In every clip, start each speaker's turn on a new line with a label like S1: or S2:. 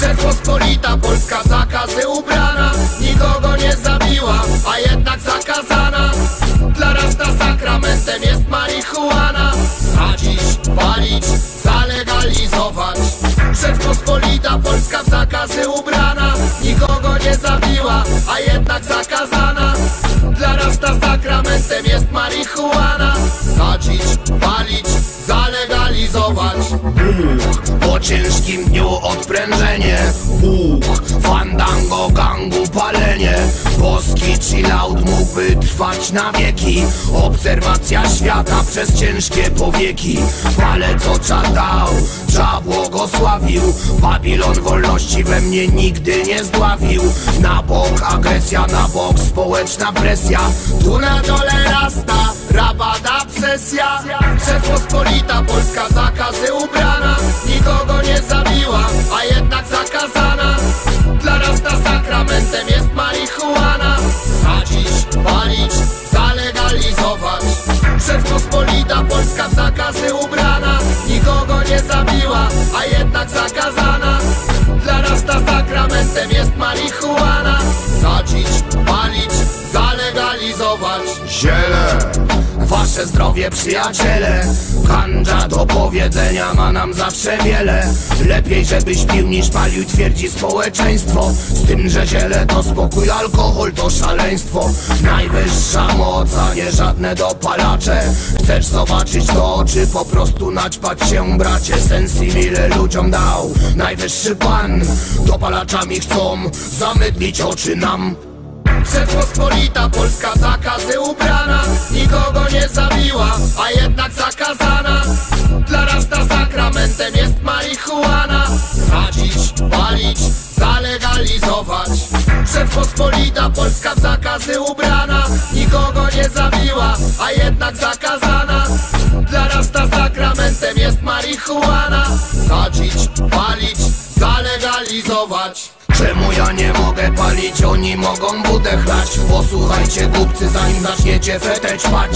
S1: Rzeczpospolita Polska zakazy ubrana Nikogo nie zabiła, a jednak zakazana. Dla rasta sakramentem jest marihuana. Sadzić, palić, zalegalizować. Rzeczpospolita Polska w zakazy ubrana Nikogo nie zabiła, a jednak zakazana ciężkim dniu odprężenie. Buch, fandango, gangu, palenie. Boski chillout mógłby trwać na wieki. Obserwacja świata przez ciężkie powieki. Palec ocza dał, cza błogosławił. Babilon wolności we mnie nigdy nie zdławił. Na bok agresja, na bok społeczna presja. Tu na dole rasta, rabada obsesja. Rzeczpospolita Polska zakazy Rzeczpospolita Polska w zakazy ubrana Nikogo nie zabiła, a jednak zakazana zalegalizować Ziele Wasze zdrowie przyjaciele. Kandża do powiedzenia ma nam zawsze wiele. Lepiej żebyś pił niż palił twierdzi społeczeństwo. Z tym, że ziele to spokój, alkohol to szaleństwo. Najwyższa moc, a nie żadne dopalacze. Chcesz zobaczyć to, czy po prostu naćpać się bracie. Sens ile ludziom dał Najwyższy pan. Dopalaczami chcą zamydlić oczy nam Rzeczpospolita Polska zakazy ubrana Nikogo nie zabiła, a jednak zakazana. Dla rasta sakramentem jest marihuana. Sadzić, palić, zalegalizować. Rzeczpospolita Polska w zakazy ubrana Nikogo nie zabiła, a jednak zakazana. Dla rasta sakramentem jest marihuana. Sadzić, palić, zalegalizować Czemu ja nie mogę palić, oni mogą budę chlać. Posłuchajcie głupcy, zanim zaczniecie fetę ćpać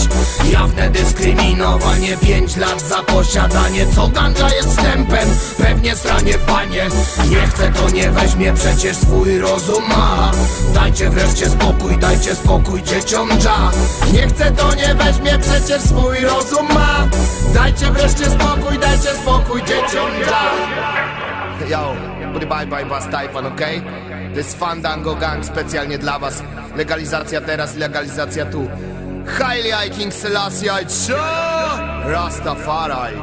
S1: Jawne dyskryminowanie, pięć lat za posiadanie. Co ganja jest wstępem, pewnie stranie w banie Nie chce to nie weźmie, przecież swój rozum ma Dajcie wreszcie spokój, dajcie spokój dzieciom dża. Nie chce to nie weźmie, przecież swój rozum ma Dajcie wreszcie spokój, dajcie spokój dzieciom dża. Yo, bye bye bye Tajpan, okej? To jest Fandango Gang specjalnie dla was. Legalizacja teraz, legalizacja tu. Haile I King Selassie I Rastafari